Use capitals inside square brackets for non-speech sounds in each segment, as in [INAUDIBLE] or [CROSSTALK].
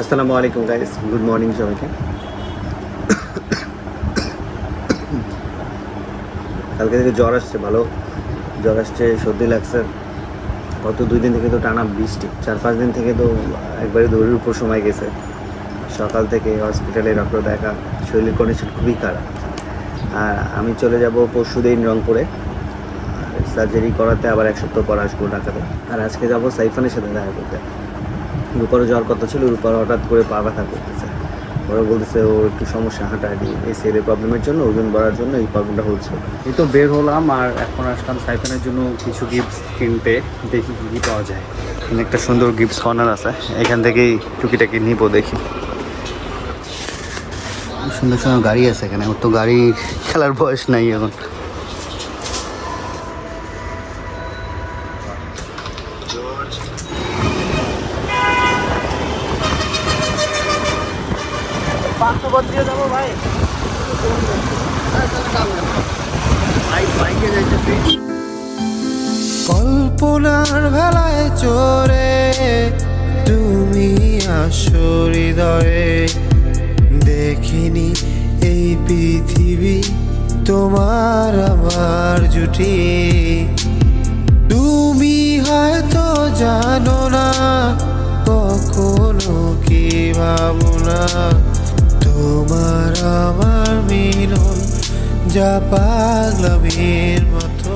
আসসালামু আলাইকুম guys good morning সবাইকে। কালকে থেকে জ্বর আসছে, ভালো। জ্বর আসছে, সর্দি লাগছে। গত দুই দিন থেকে তো টানা বৃষ্টি। চার পাঁচ দিন থেকে তো একবারে দৌড়ের উপর সময় গেছে। সকাল থেকে হসপিটালে ডক্টর দেখা, শরীরের কন্ডিশন খুবই খারাপ। আর আমি চলে যাব পরশু দিন রংপুরে। সার্জারি করাতে আবার এক সপ্তাহ পর আসব ঢাকাতে। আর আজকে যাব সাইফানের সাথে দেখা করতে। রূপারও যাওয়ার কথা ছিল রূপার হঠাৎ করে পা ব্যথা করতেছে। ওরা বলতেছে ওর একটু সমস্যা হাঁটা হাঁটাহাঁটি এই সেলের প্রবলেমের জন্য ওজন বাড়ার জন্য এই প্রবলেমটা হচ্ছে। এই তো বের হলাম আর এখন আসলাম সাইফানের জন্য কিছু গিফট কিনতে। দেখি কী কী পাওয়া যায়। এখানে একটা সুন্দর গিফটস কর্নার আছে। এখান থেকেই টুকিটাকি নিব দেখি। সুন্দর সুন্দর গাড়ি আছে এখানে। ওর তো গাড়ি খেলার বয়স নাই এখন। কল্পনার ভেলায় চড়ে তুমি আসো হৃদয়ে। দেখিনি এই পৃথিবী তোমার আমার জুটি। তুমি হয়তো জানো না, কখনো কি ভাবনা তোমার আমার মিলন যা পাগলামের মতো।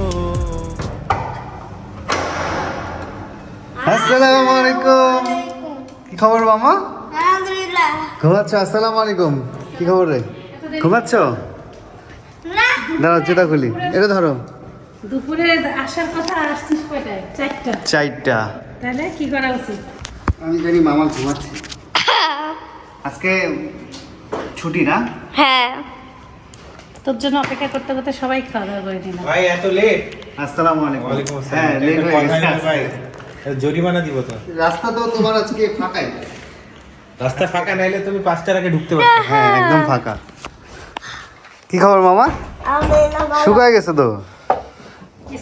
আসসালামু আলাইকুম। কি খবর মামা? আলহামদুলিল্লাহ। ঘুমাচ্ছ আসসালামু আলাইকুম। কি খবর রে? ঘুমাচ্ছ না। দাঁড়াও জুতা খুলি। এটা ধরো। দুপুরে আসার কথা আসছিস কয়টায়? চারটা। চারটা। তাহলে কি করা উচিত? আমি জানি মামা ঘুমাচ্ছে আজকে ছুটি না? হ্যাঁ। তোর জন্য অপেক্ষা করতে করতে সবাই খাওয়া দাওয়া করে নিলাম। ভাই এত লেট আসসালামু আলাইকুম। ওয়ালাইকুম হ্যাঁ আসসালাম লেট হয়ে গেছে। ভাই জরিমানা দিব তো। রাস্তা তো তোমার আজকে ফাঁকাই। রাস্তা ফাঁকা নাইলে তুমি পাঁচটার আগে ঢুকতে পারবে হ্যাঁ একদম ফাঁকা। কি খবর মামা? শুকায় গেছে তো?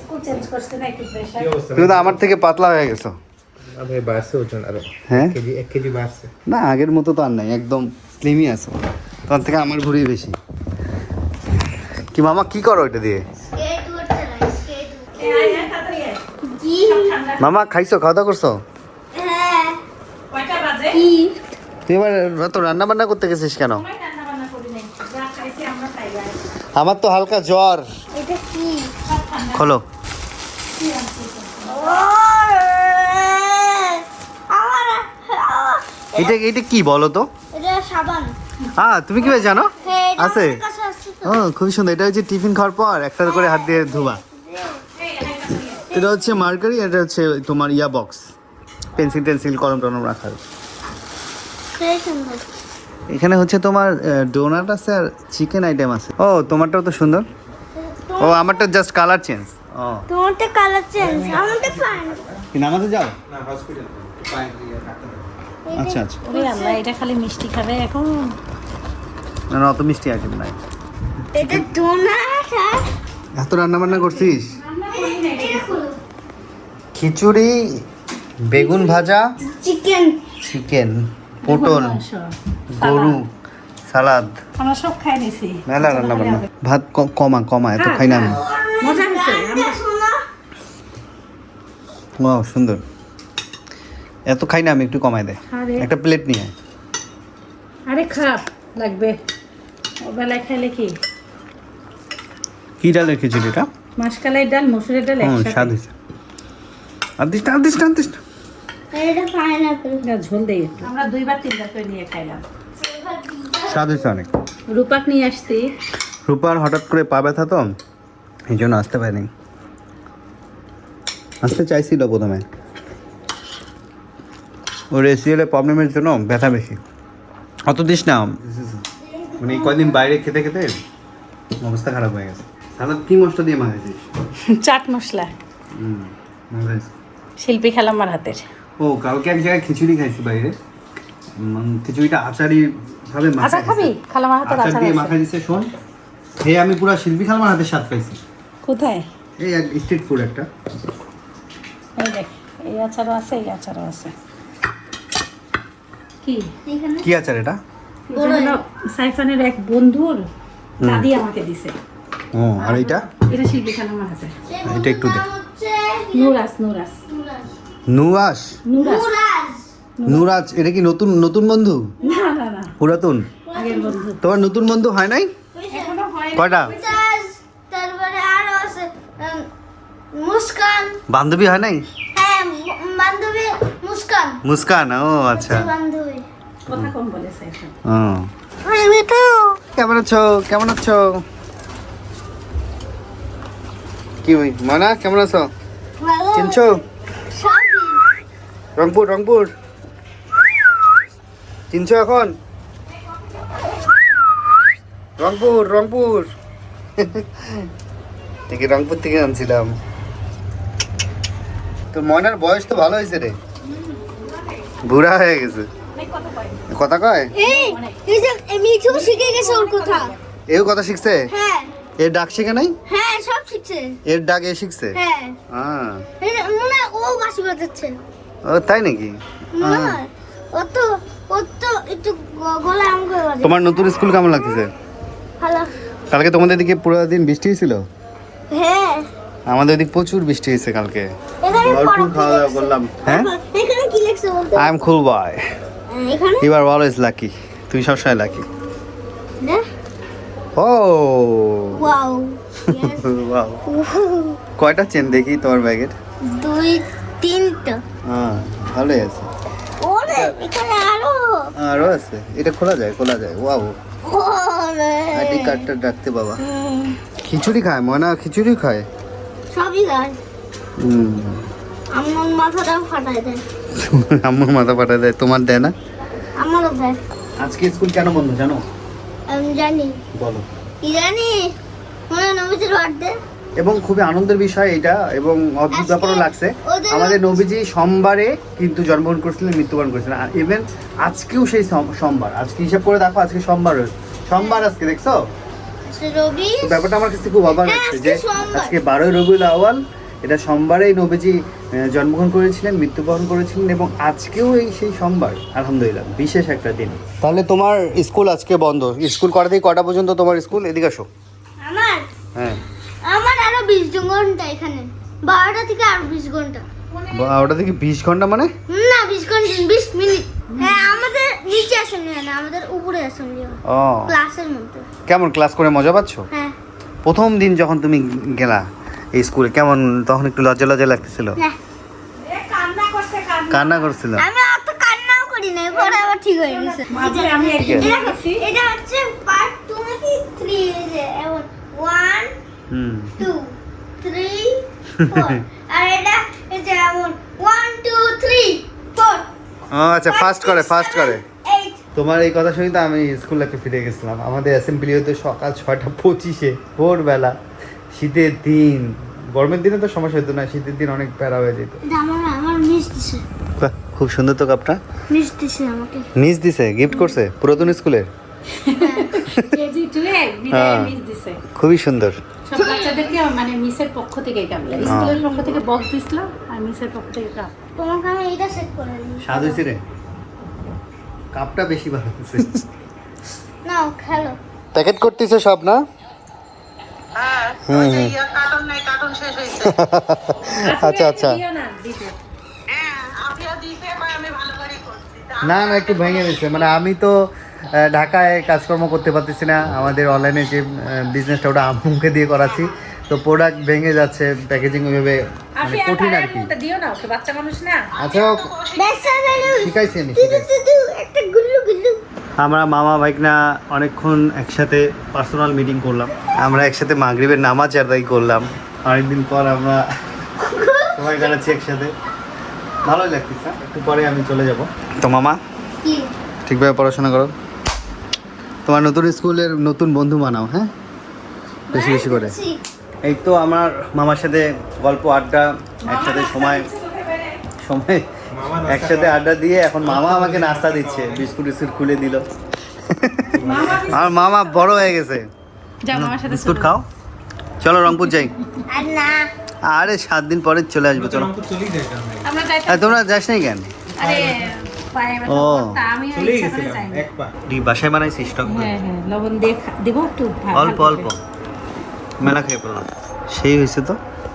স্কুল চেঞ্জ করছে না একটু অবস্থা? তুমি তো আমার থেকে পাতলা হয়ে গেছো। আবে বাড়ছে ওজন আরও হ্যাঁ? কেজি এক কেজি বাড়ছে। না আগের মতো তো আর নাই একদম স্লিমই আছো। তোমার থেকে আমার ভুড়ি বেশি। কি মামা, কি করো এটা দিয়ে? মামা, খাইছো খাওয়া দাওয়া করছ? তুই এবার রান্না বান্না করতে গেছিস কেন? আমরা তো হালকা জ্বর। খোলো। এটা এটা কি বলো তো? হ্যাঁ তুমি কীভাবে জানো? হ্যাঁ আছে। ও খুবই সুন্দর। এটা হচ্ছে টিফিন খাওয়ার পর একটা করে হাত দিয়ে ধোবা। এটা হচ্ছে মার্কারি এটা হচ্ছে তোমার ইয়া বক্স। পেন্সিল টেন্সিল কলম টলম রাখার এখানে হচ্ছে তোমার ডোনাট আছে আর চিকেন আইটেম আছে। ও তোমারটাও তো সুন্দর। ও আমারটা জাস্ট কালার চেঞ্জ ও। তোমারটা কালার চেঞ্জ আমারটা ফাইন কি নামাতে যাও? না হসপিটাল আচ্ছা আচ্ছা। ওরে আল্লাহ এটা খালি মিষ্টি খাবে এখন। না না অত মিষ্টি আইটেম নাই। এটা ডোনাট এত রান্না বান্না করছিস? খিচুড়ি বেগুন ভাজা চিকেন চিকেন পটল গরু সালাদ। আমরা সব খাই নিছি মেলা রান্না বান্না ভাত কমা কমা এত খাই না আমি। মজা হয়েছে আমরা সুন্দর। এত খাই না আমি একটু কমাই দে আরে। একটা প্লেট নিয়ে আয়। আরে খাপ লাগবে। বেলায় খাইলে কি? কি ডালের খিচুড়িটা মাসকালাই ডাল মসুরের ডাল একসাথে। স্বাদ হয়েছে। আর দিস না আর দিস না দিস না। এটা পাইনাপল না, ঝোল দেই আমরা দুইবার তিনবার করে নিয়ে খাইলাম। স্বাদ হয়েছে অনেক। রূপাক নিয়ে আসতি। রূপার হঠাৎ করে পা ব্যথা তো এই জন্য আসতে পারিনি। আসতে চাইছিল প্রথমে। ওর এসিএলের প্রবলেমের জন্য ব্যথা বেশি। অত দিস না। মানে এই কয়দিন বাইরে খেতে খেতে অবস্থা খারাপ হয়ে গেছে। সালাদ কি মশলা দিয়ে মাখাইছিস [LAUGHS] চাট মশলা। শিল্পী খেলামার হাতের। ও কালকে এক জায়গায় খিচুড়ি খাইছি বাইরে। খিচুড়িটা আচারি ভাবে আচার খাবি? খালামার হাতের আচার দিয়ে মাখা দিছে শোন। হে আমি পুরো শিল্পী খালমার হাতে স্বাদ পাইছি। কোথায়? এই এক স্ট্রিট ফুড একটা। এই দেখ এই আচারও আছে এই আচারও আছে। কি? কি আচার এটা? এটা সাইফানের এক বন্ধুর দাদি আমাকে দিছে। ও আর এইটা? এটা শিল্পী খালামার হাতে। এটা একটু দে। হচ্ছে নুরাস নুরাস নুয়াস নুরাস নুরাজ? এটা কি নতুন নতুন বন্ধু? না না না। পুরাতন? আগের বন্ধু। তোমার নতুন বন্ধু হয় নাই? এখনও হয় কয়টা? তারপরে আরও আছে মুস্কান। বান্ধবী হয় নাই? মুস্কান? মুস্কান ও আচ্ছা। কথা কম বলে সাইফান ও। কেমন আছো? কেমন আছো? কি হই? মানা কেমন আছো? চিনছো? রংপুর রংপুর। চিনছো এখন? রংপুর রংপুর। [LAUGHS] থেকে রংপুর থেকে আনছিলাম। তো ময়নার বয়স তো ভালো হয়েছে রে। বুড়া হয়ে গেছে। কথা কয়? এই এই যে মিঠু শিখে গেছে ওর কথা। এও কথা শিখছে? হ্যাঁ। এর ডাক শিখে নাই? হ্যাঁ সব শিখছে। এর ডাক এ শিখছে? হ্যাঁ। হ্যাঁ মনে ও বাসি বাজাচ্ছে। ও তাই নাকি? ও তো ও তো একটু গলায় আম করে বাজে তোমার নতুন স্কুল কেমন লাগতেছে? ভালো। কালকে তোমাদের দিকে পুরো দিন বৃষ্টি হয়েছিল? হ্যাঁ। আমাদের দিক প্রচুর বৃষ্টি হয়েছে কালকে। ভরপুর খাওয়া দাওয়া করলাম হ্যাঁ? বলতে আই এম কুল বয় এখানে? ইউ আর অলওয়েজ লাকি তুমি সবসময় লাকি ও ওয়াও ওয়াও কয়টা চেন দেখি তোমার ব্যাগের দুই তিনটা। হ্যাঁ ভালোই আছে। ওরে এখানে আরও। আছে। এটা খোলা যায় খোলা যায়। ওয়াও আইডি কার্ডটা রাখতে বাবা। খিচুড়ি খায় ময়না খিচুড়ি খায়? সবই গাছ হুম। আমার মাথাটা ফাটাই দেয়। আম্মুর মাথা পাঠায় দেয়। তোমার দেয় না? আমারও দেয়। আজকে স্কুল কেন বন্ধ জানো? আমি জানি। বলো। কি জানি? মনে নবীজির বার্থডে এবং খুবই আনন্দের বিষয় এটা এবং অদ্ভুত ব্যাপারও লাগছে। আমাদের নবীজি সোমবারে কিন্তু জন্মগ্রহণ করেছিলেন মৃত্যুবরণ করেছিলেন। আর ইভেন আজকেও সেই সোম- সোমবার। আজকে হিসাব করে দেখো আজকে সোমবার। সোমবার আজকে দেখছ? রবি ব্যাপারটা আমার কাছে খুব অবাক হ্যাঁ, লাগছে যে আজকে বারোই রবিউল আওয়াল এটা সোমবারেই নবীজি জন্মগ্রহণ করেছিলেন মৃত্যুবরণ করেছিলেন এবং আজকেও এই সেই সোমবার আলহামদুলিল্লাহ বিশেষ একটা দিন। তাহলে তোমার স্কুল আজকে বন্ধ। স্কুল কটা থেকে কটা পর্যন্ত তোমার স্কুল? এদিকে আসো। আমার? হ্যাঁ। আমার আরও বিশ ঘণ্টা এখানে। বারোটা থেকে আরও বিশ ঘণ্টা। ওটা থেকে বিশ ঘণ্টা মানে? না বিশ ঘণ্টা বিশ মিনিট। হ্যাঁ আমাদের নিচে হয় না আমাদের উপরে হয়। ও। ক্লাসের মধ্যে। কেমন ক্লাস করে মজা পাচ্ছ? হ্যাঁ। প্রথম দিন যখন তুমি গেলা এই স্কুলে কেমন? তখন একটু লজ্জা লজ্জা লাগতেছিল? কান্না করছে কান্না। কান্না করছিল? আমি অত কান্নাও করি পরে আবার ঠিক হয়ে গেছে। আমি এটা হচ্ছে পার্ট নাকি আর এটা এমন। আচ্ছা ফার্স্ট করে ফার্স্ট করে। তোমার এই কথা শুনি তো আমি স্কুল লাইফে ফিরে গেছিলাম। আমাদের অ্যাসেম্বলি হতো সকাল ছয়টা পঁচিশে ভোরবেলা। শীতের দিন। গরমের দিনে তো সমস্যা হতো না শীতের দিন অনেক প্যারা হয়ে যেত। আমার আমার মিস দিছে। বাহ, খুব সুন্দর তো কাপটা। মিস দিছে আমাকে। নিজ দিছে গিফট করছে পুরাতন স্কুলের? কেজি টু বিদায় হ্যাঁ। মিস দিছে। খুবই সুন্দর। সব বাচ্চাদেরকে মানে মিসের পক্ষ থেকে কাপ স্কুলের পক্ষ থেকে বক্স দিছিল আর মিসের পক্ষ থেকে কাপ তোমাকে আমি এটা সেট করে দিই স্বাদ হয়েছে রে। কাপটা বেশি ভালো হয়েছে। নাও খেলো। প্যাকেট করতেছে সব না? হুম হুম। কার্টন নাই কার্টন শেষ হয়েছে। [LAUGHS] আচ্ছা আচ্ছা। না হ্যাঁ আপনিও দিতে বা আমি ভালো করে করছি। তা না না একটু ভেঙে গেছে মানে আমি তো ঢাকায় কাজকর্ম করতে পারতেছি না। আমাদের অনলাইনে যে বিজনেসটা ওটা আম্মুকে দিয়ে করাচ্ছি। তো প্রোডাক্ট ভেঙে যাচ্ছে প্যাকেজিং ওইভাবে মানে কঠিন আর কি। দিও না ওকে বাচ্চা মানুষ না। আচ্ছা শিখাইছি আমি তুদু আমরা মামা ভাইকনা অনেকক্ষণ একসাথে পার্সোনাল মিটিং করলাম। আমরা একসাথে মাগরিবের নামাজ আদায় করলাম। অনেকদিন পর আমরা সবাই কাটাচ্ছি একসাথে। ভালোই লাগতেছে একটু পরে আমি চলে যাব। তো মামা ঠিকভাবে পড়াশোনা করো। তোমার নতুন স্কুলের নতুন বন্ধু বানাও হ্যাঁ? বেশি বেশি করে। এই তো আমার মামার সাথে গল্প আড্ডা একসাথে সময় সময় একসাথে আড্ডা দিয়ে এখন মামা আমাকে নাস্তা দিচ্ছে বিস্কুট টিস্কুট খুলে দিল। আমার মামা বড় হয়ে গেছে। যা মামার সাথে বিস্কুট খাও। চলো রংপুর যাই। আরে সাত দিন পরে চলে আসব চলো। তোমরা যাস নাই কেন? ও। বাসায় বানাইছিস টক? হ্যাঁ হ্যাঁ লবণ একটু? অল্প অল্প। মেলা খেয়ে পড়লাম। সেই হয়েছে তো।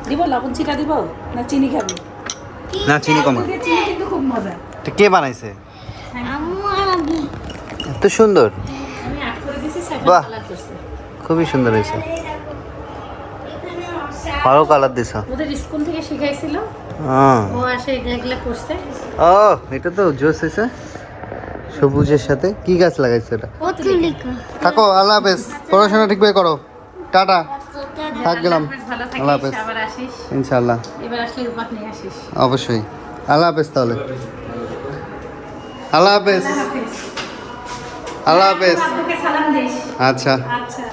দিব লবণ চিটা দিব? না চিনি খাবি? না চিনি কমা। খুব মজা। তো কে বানাইছে? আম্মু এত সুন্দর। বাহ। খুবই সুন্দর হয়েছে। ভালো কালার দিছ। ওদের স্কুল থেকে শিখাইছিল। হ্যাঁ। ও আসে এগুলা এগুলা করছে। ও এটা তো জোস হয়েছে। সবুজের সাথে। কি গাছ লাগাইছে এটা? থাকো আল্লাহ হাফেজ। পড়াশোনা ঠিকভাবে করো টাটা। থাক গেলাম। আল্লাহ হাফেজ আবার ইনশাল্লাহ এবার আসলে রূপাক নিয়ে আসিস। অবশ্যই। আল্লাহ হাফেজ তাহলে। আল্লাহ হাফেজ। আল্লাহ হাফেজ। আচ্ছা। আচ্ছা।